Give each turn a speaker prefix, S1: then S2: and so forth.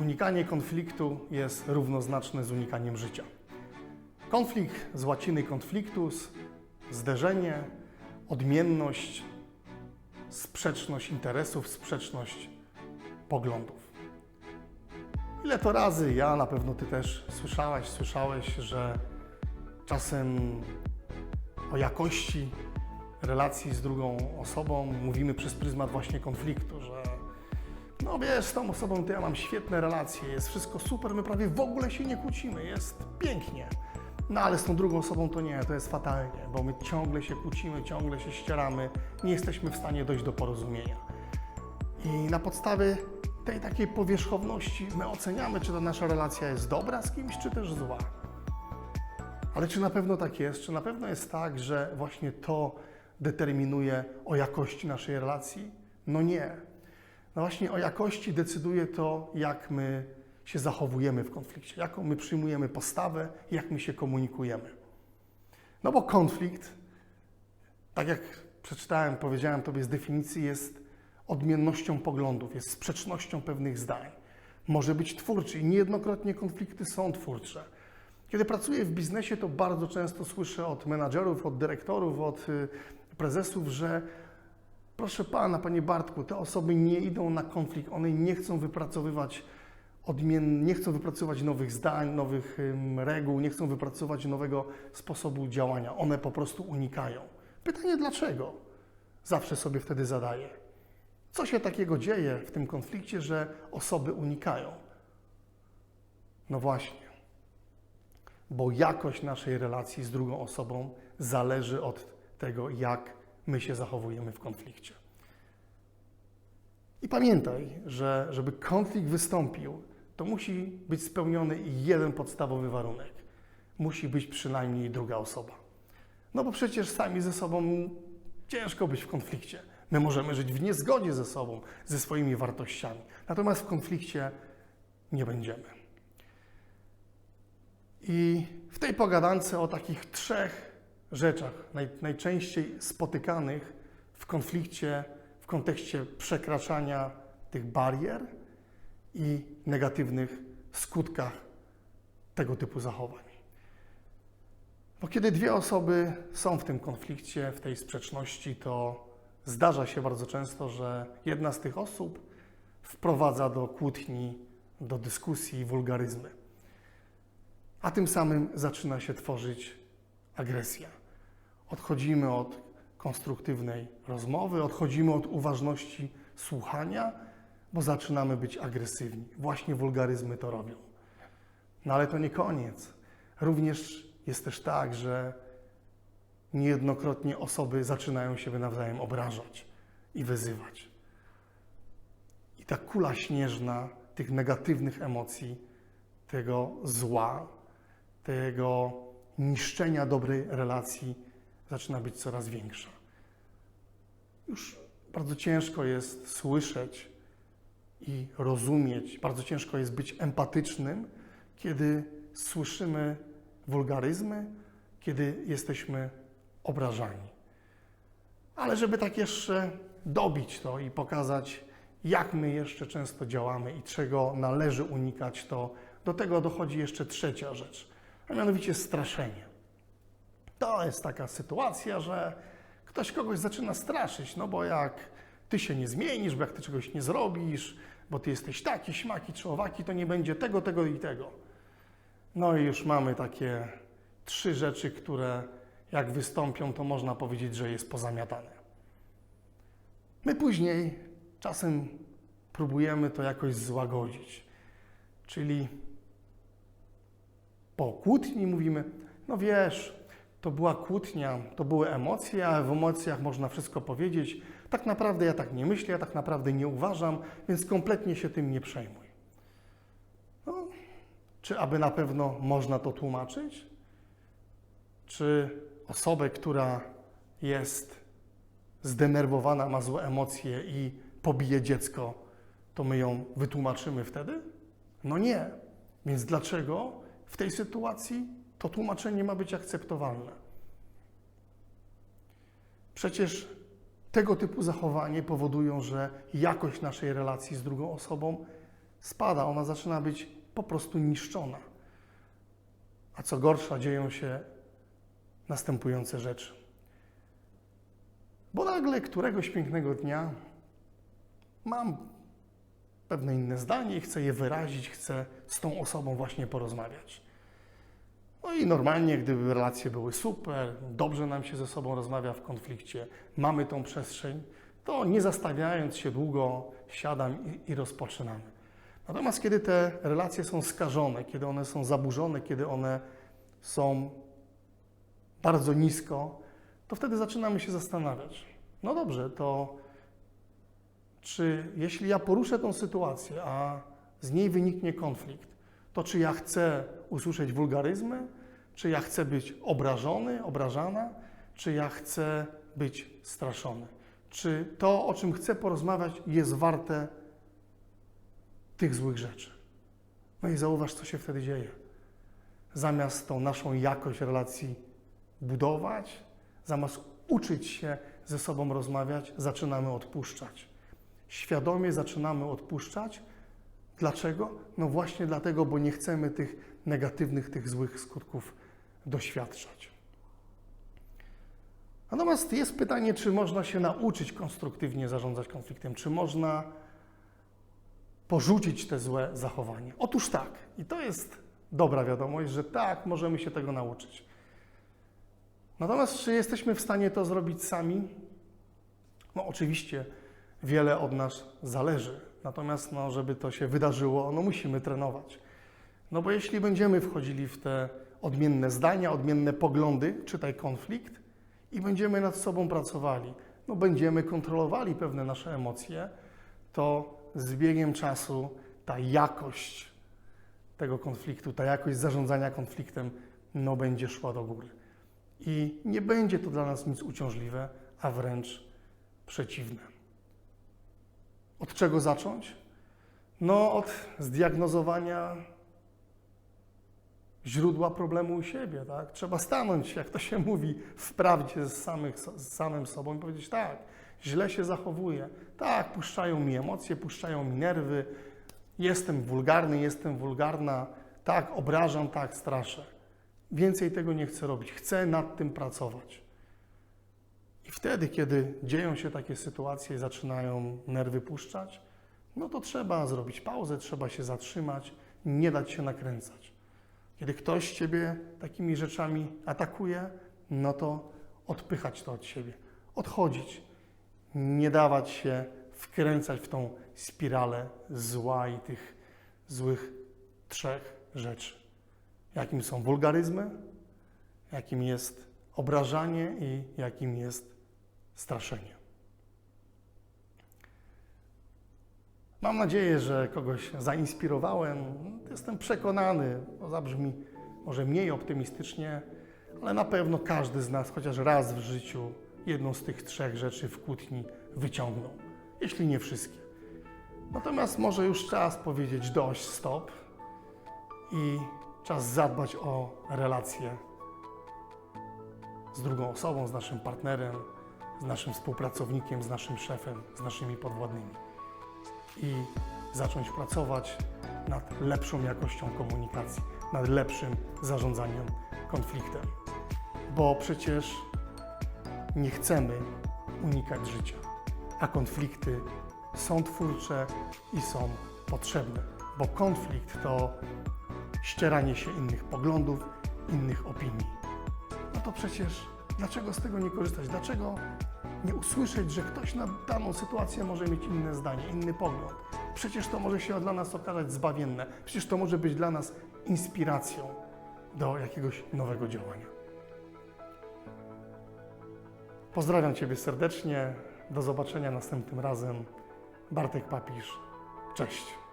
S1: Unikanie konfliktu jest równoznaczne z unikaniem życia. Konflikt z łaciny conflictus, zderzenie, odmienność, sprzeczność interesów, sprzeczność poglądów. Ile to razy ja, na pewno Ty też słyszałaś, słyszałeś, że czasem o jakości relacji z drugą osobą mówimy przez pryzmat właśnie konfliktu, że no wiesz, z tą osobą to ja mam świetne relacje, jest wszystko super, my prawie w ogóle się nie kłócimy, jest pięknie. No ale z tą drugą osobą to nie, to jest fatalnie, bo my ciągle się kłócimy, ciągle się ścieramy, nie jesteśmy w stanie dojść do porozumienia. I na podstawie tej takiej powierzchowności my oceniamy, czy ta nasza relacja jest dobra z kimś, czy też zła. Ale czy na pewno tak jest? Czy na pewno jest tak, że właśnie to determinuje o jakości naszej relacji? No nie. No właśnie o jakości decyduje to, jak my się zachowujemy w konflikcie, jaką my przyjmujemy postawę, jak my się komunikujemy. No bo konflikt, tak jak przeczytałem, powiedziałem Tobie z definicji, jest odmiennością poglądów, jest sprzecznością pewnych zdań. Może być twórczy i niejednokrotnie konflikty są twórcze. Kiedy pracuję w biznesie, to bardzo często słyszę od menadżerów, od dyrektorów, od y, prezesów, że proszę pana, panie Bartku, te osoby nie idą na konflikt, one nie chcą wypracowywać odmien, nie chcą wypracować nowych zdań, nowych reguł, nie chcą wypracować nowego sposobu działania. One po prostu unikają. Pytanie dlaczego? Zawsze sobie wtedy zadaję. Co się takiego dzieje w tym konflikcie, że osoby unikają? No właśnie bo jakość naszej relacji z drugą osobą zależy od tego, jak my się zachowujemy w konflikcie. I pamiętaj, że żeby konflikt wystąpił, to musi być spełniony jeden podstawowy warunek. Musi być przynajmniej druga osoba. No bo przecież sami ze sobą ciężko być w konflikcie. My możemy żyć w niezgodzie ze sobą, ze swoimi wartościami. Natomiast w konflikcie nie będziemy. I w tej pogadance o takich trzech rzeczach, naj, najczęściej spotykanych w konflikcie, w kontekście przekraczania tych barier i negatywnych skutkach tego typu zachowań. Bo kiedy dwie osoby są w tym konflikcie, w tej sprzeczności, to zdarza się bardzo często, że jedna z tych osób wprowadza do kłótni, do dyskusji wulgaryzmy a tym samym zaczyna się tworzyć agresja. Odchodzimy od konstruktywnej rozmowy, odchodzimy od uważności słuchania, bo zaczynamy być agresywni. Właśnie wulgaryzmy to robią. No ale to nie koniec. Również jest też tak, że niejednokrotnie osoby zaczynają się nawzajem obrażać i wyzywać. I ta kula śnieżna tych negatywnych emocji, tego zła, tego niszczenia dobrej relacji zaczyna być coraz większa. Już bardzo ciężko jest słyszeć i rozumieć, bardzo ciężko jest być empatycznym, kiedy słyszymy wulgaryzmy, kiedy jesteśmy obrażani. Ale żeby tak jeszcze dobić to i pokazać, jak my jeszcze często działamy i czego należy unikać, to do tego dochodzi jeszcze trzecia rzecz a mianowicie straszenie. To jest taka sytuacja, że ktoś kogoś zaczyna straszyć, no bo jak ty się nie zmienisz, bo jak ty czegoś nie zrobisz, bo ty jesteś taki, śmaki czy owaki, to nie będzie tego, tego i tego. No i już mamy takie trzy rzeczy, które jak wystąpią, to można powiedzieć, że jest pozamiatane. My później czasem próbujemy to jakoś złagodzić. Czyli po kłótni mówimy, no wiesz, to była kłótnia, to były emocje, a w emocjach można wszystko powiedzieć. Tak naprawdę ja tak nie myślę, ja tak naprawdę nie uważam, więc kompletnie się tym nie przejmuj. No, czy aby na pewno można to tłumaczyć? Czy osobę, która jest zdenerwowana, ma złe emocje i pobije dziecko, to my ją wytłumaczymy wtedy? No nie. Więc dlaczego w tej sytuacji to tłumaczenie ma być akceptowalne. Przecież tego typu zachowanie powodują, że jakość naszej relacji z drugą osobą spada, ona zaczyna być po prostu niszczona. A co gorsza, dzieją się następujące rzeczy. Bo nagle któregoś pięknego dnia mam pewne inne zdanie i chcę je wyrazić, chcę z tą osobą właśnie porozmawiać. No i normalnie, gdyby relacje były super, dobrze nam się ze sobą rozmawia w konflikcie, mamy tą przestrzeń, to nie zastawiając się długo, siadam i, i rozpoczynamy. Natomiast kiedy te relacje są skażone, kiedy one są zaburzone, kiedy one są bardzo nisko, to wtedy zaczynamy się zastanawiać. No dobrze, to czy jeśli ja poruszę tą sytuację, a z niej wyniknie konflikt, to czy ja chcę usłyszeć wulgaryzmy, czy ja chcę być obrażony, obrażana, czy ja chcę być straszony? Czy to, o czym chcę porozmawiać, jest warte tych złych rzeczy? No i zauważ, co się wtedy dzieje. Zamiast tą naszą jakość relacji budować, zamiast uczyć się ze sobą rozmawiać, zaczynamy odpuszczać. Świadomie zaczynamy odpuszczać. Dlaczego? No właśnie dlatego, bo nie chcemy tych negatywnych, tych złych skutków doświadczać. Natomiast jest pytanie, czy można się nauczyć konstruktywnie zarządzać konfliktem, czy można porzucić te złe zachowania. Otóż tak, i to jest dobra wiadomość, że tak, możemy się tego nauczyć. Natomiast czy jesteśmy w stanie to zrobić sami? No oczywiście wiele od nas zależy. Natomiast no, żeby to się wydarzyło, no musimy trenować. No bo jeśli będziemy wchodzili w te odmienne zdania, odmienne poglądy, czytaj konflikt, i będziemy nad sobą pracowali, no będziemy kontrolowali pewne nasze emocje, to z biegiem czasu ta jakość tego konfliktu, ta jakość zarządzania konfliktem, no będzie szła do góry. I nie będzie to dla nas nic uciążliwe, a wręcz przeciwne. Od czego zacząć? No, od zdiagnozowania źródła problemu u siebie, tak? Trzeba stanąć, jak to się mówi, w prawdzie z, samych, z samym sobą i powiedzieć tak, źle się zachowuję, tak, puszczają mi emocje, puszczają mi nerwy, jestem wulgarny, jestem wulgarna, tak, obrażam, tak, straszę. Więcej tego nie chcę robić, chcę nad tym pracować. I wtedy, kiedy dzieją się takie sytuacje i zaczynają nerwy puszczać, no to trzeba zrobić pauzę, trzeba się zatrzymać, nie dać się nakręcać. Kiedy ktoś ciebie takimi rzeczami atakuje, no to odpychać to od siebie, odchodzić, nie dawać się wkręcać w tą spiralę zła i tych złych trzech rzeczy. Jakim są wulgaryzmy, jakim jest obrażanie i jakim jest straszenie. Mam nadzieję, że kogoś zainspirowałem. Jestem przekonany, to zabrzmi może mniej optymistycznie, ale na pewno każdy z nas chociaż raz w życiu jedną z tych trzech rzeczy w kłótni wyciągnął, jeśli nie wszystkie. Natomiast może już czas powiedzieć dość, stop i czas zadbać o relacje z drugą osobą, z naszym partnerem, z naszym współpracownikiem, z naszym szefem, z naszymi podwładnymi i zacząć pracować nad lepszą jakością komunikacji, nad lepszym zarządzaniem konfliktem. Bo przecież nie chcemy unikać życia, a konflikty są twórcze i są potrzebne, bo konflikt to ścieranie się innych poglądów, innych opinii. No to przecież dlaczego z tego nie korzystać? Dlaczego nie usłyszeć, że ktoś na daną sytuację może mieć inne zdanie, inny pogląd? Przecież to może się dla nas okazać zbawienne. Przecież to może być dla nas inspiracją do jakiegoś nowego działania. Pozdrawiam Ciebie serdecznie. Do zobaczenia następnym razem. Bartek Papisz. Cześć.